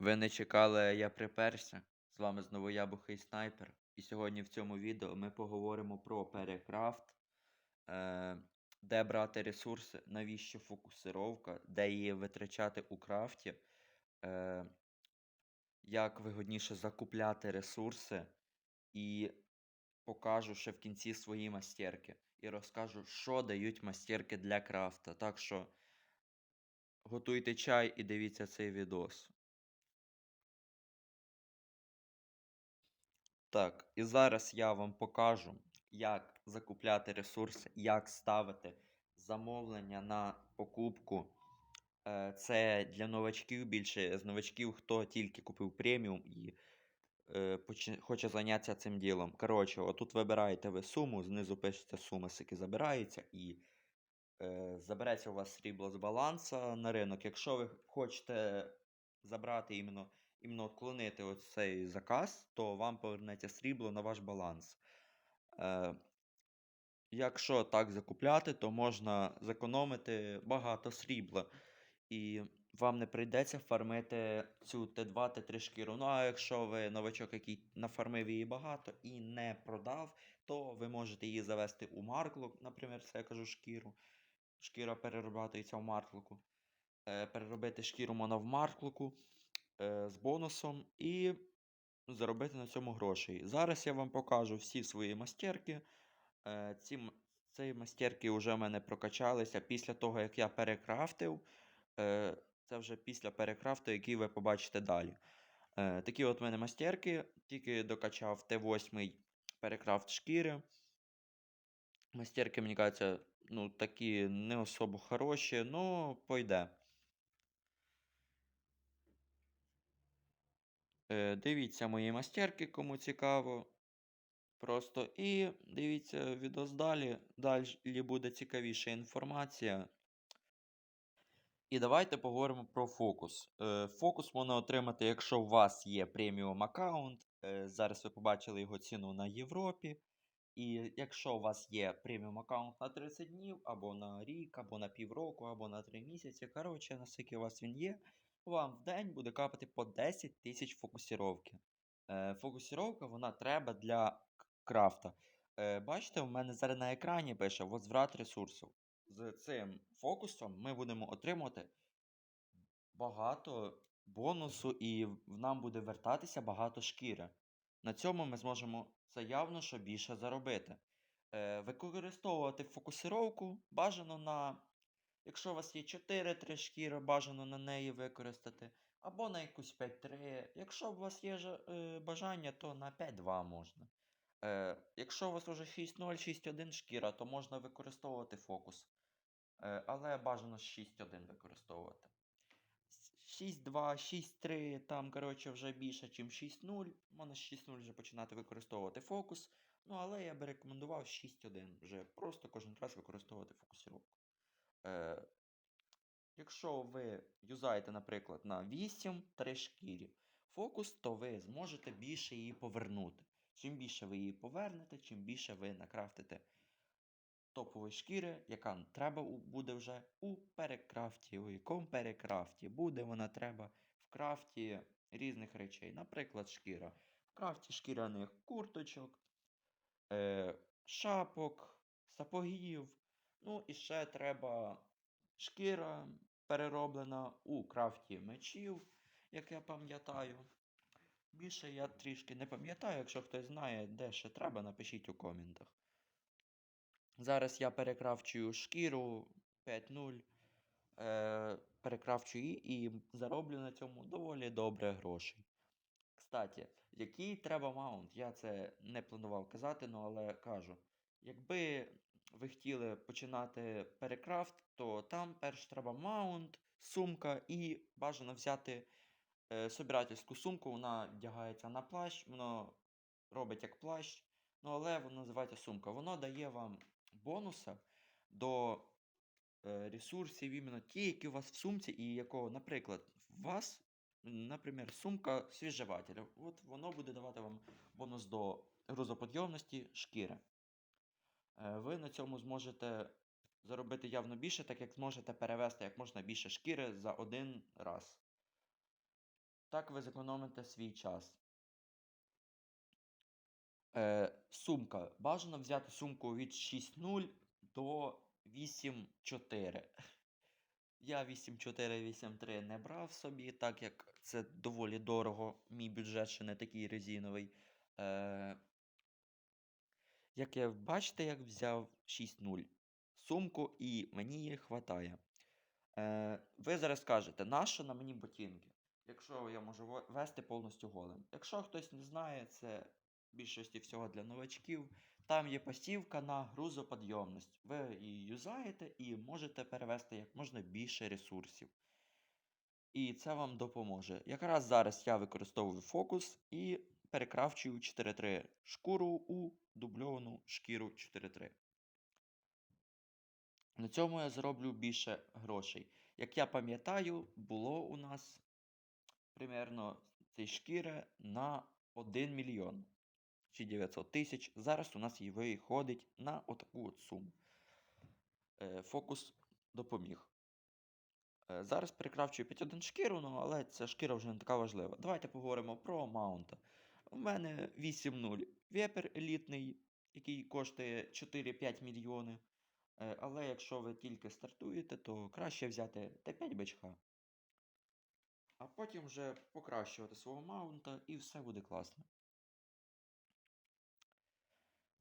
Ви не чекали, я приперся. З вами знову я, Бухий Снайпер. І сьогодні в цьому відео ми поговоримо про перекрафт, е, де брати ресурси, навіщо фокусировка, де її витрачати у крафті, е, як вигодніше закупляти ресурси, і покажу ще в кінці свої мастерки. І розкажу, що дають мастерки для крафта. Так що готуйте чай і дивіться цей відос. Так, і зараз я вам покажу, як закупляти ресурси, як ставити замовлення на покупку. Е, Це для новачків більше з новачків, хто тільки купив преміум і е, хоче зайнятися цим ділом. Коротше, отут вибираєте ви суму, знизу пишеться сума, скільки забирається, і е, забереться у вас срібло з баланса на ринок. Якщо ви хочете забрати іменно, іменно отклонити оцей заказ, то вам повернеться срібло на ваш баланс. Е, якщо так закупляти, то можна зекономити багато срібла. І вам не прийдеться фармити цю Т2, Т3 шкіру. Ну, а якщо ви новачок, який нафармив її багато і не продав, то ви можете її завести у марклу, наприклад, це я кажу шкіру. Шкіра переробляється в марклуку. Е, переробити шкіру можна в марклуку е, з бонусом і заробити на цьому грошей. Зараз я вам покажу всі свої мастерки. Е, ці, ці мастерки вже в мене прокачалися після того, як я перекрафтив. Е, це вже після перекрафту, який ви побачите далі. Е, такі от в мене мастерки, тільки докачав Т8 перекрафт шкіри. Мастерки, мені кажеться, ну, такі не особо хороші, ну, пойде. Дивіться мої мастерки, кому цікаво. Просто і дивіться відос далі. Далі буде цікавіша інформація. І давайте поговоримо про фокус. Е, Фокус можна отримати, якщо у вас є преміум аккаунт. Е, Зараз ви побачили його ціну на Європі. І якщо у вас є преміум аккаунт на 30 днів, або на рік, або на півроку, або на 3 місяці, коротше, наскільки у вас він є, вам в день буде капати по 10 тисяч фокусіровки. Е, фокусіровка вона треба для крафта. Е, бачите, у мене зараз на екрані пише возврат ресурсів. З цим фокусом ми будемо отримувати багато бонусу, і нам буде вертатися багато шкіри. На цьому ми зможемо це явно що більше заробити. Е, використовувати фокусировку бажано на. Якщо у вас є 4-3 шкіри, бажано на неї використати. Або на якусь 5-3. Якщо у вас є е, бажання, то на 5-2 можна. Е, якщо у вас вже 6-0, 6-1 шкіра, то можна використовувати фокус. Е, але бажано 6-1 використовувати. 6-2, 6-3, там, коротше, вже більше, ніж 6-0. Можна з 6-0 вже починати використовувати фокус. Ну, але я би рекомендував 6-1 вже просто кожен раз використовувати фокусировку. Е, якщо ви юзаєте, наприклад, на 8 3 шкірі фокус, то ви зможете більше її повернути. Чим більше ви її повернете, чим більше ви накрафтите топової шкіри, яка треба буде вже у перекрафті. У якому перекрафті буде вона треба в крафті різних речей. Наприклад, шкіра. В крафті шкіряних курточок, е, шапок, сапогів. Ну і ще треба шкіра перероблена у крафті мечів, як я пам'ятаю. Більше я трішки не пам'ятаю, якщо хтось знає, де ще треба, напишіть у коментах. Зараз я перекрафчую шкіру 5.0, е, перекрафчую її і зароблю на цьому доволі добре грошей. Кстати, який треба маунт? Я це не планував казати, ну але кажу. Якби ви хотіли починати перекрафт, то там перш треба маунт, сумка і бажано взяти е, собирательську сумку, вона вдягається на плащ, воно робить як плащ, ну але воно називається сумка. Воно дає вам бонуса до е, ресурсів, іменно ті, які у вас в сумці, і якого, наприклад, у вас, наприклад, сумка свіжевателя. От воно буде давати вам бонус до грузоподйомності шкіри. Е, Ви на цьому зможете заробити явно більше, так як зможете перевести як можна більше шкіри за один раз. Так ви зекономите свій час. Е, сумка. Бажано взяти сумку від 6.0 до 8.4. Я 8.4, 8.3 не брав собі, так як це доволі дорого. Мій бюджет ще не такий резиновий. Е, як я бачите, як взяв 6.0 сумку і мені її хватає. Е, ви зараз скажете, нащо на мені ботинки? Якщо я можу вести повністю голим. Якщо хтось не знає, це більшості всього для новачків. Там є пасівка на грузоподйомність. Ви її юзаєте і можете перевести як можна більше ресурсів. І це вам допоможе. Якраз зараз я використовую фокус і перекрафчую 4.3 шкуру у дубльовану шкіру 4.3. На цьому я зароблю більше грошей. Як я пам'ятаю, було у нас примерно цієї шкіри на 1 мільйон чи 900 тисяч. Зараз у нас її виходить на отаку от суму. Е, Фокус допоміг. Е, Зараз перекрафчую 5.1 шкіру, ну, але ця шкіра вже не така важлива. Давайте поговоримо про маунта. У мене 8.0 вепер елітний, який коштує 4-5 мільйони. Е, Але якщо ви тільки стартуєте, то краще взяти Т5 бичка. А потім вже покращувати свого маунта і все буде класно.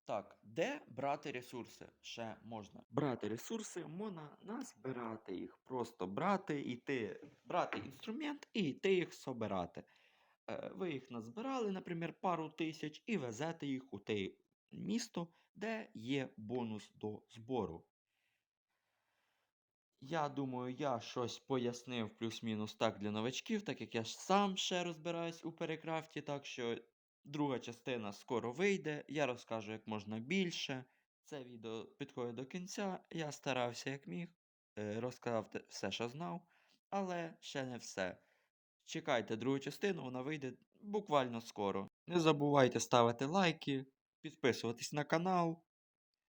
Так, де брати ресурси? Ще можна. Брати ресурси, можна назбирати їх. Просто брати, іти, брати інструмент і йти їх собирати. Е, Ви їх назбирали, наприклад, пару тисяч, і везете їх у те місто, де є бонус до збору. Я думаю, я щось пояснив плюс-мінус так для новачків, так як я ж сам ще розбираюсь у перекрафті, так що друга частина скоро вийде. Я розкажу як можна більше. Це відео підходить до кінця. Я старався як міг, е, розказав все, що знав, але ще не все. Чекайте другу частину, вона вийде буквально скоро. Не забувайте ставити лайки, підписуватись на канал.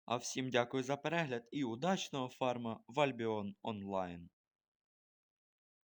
А всім дякую за перегляд і удачного фарма в Albion Online.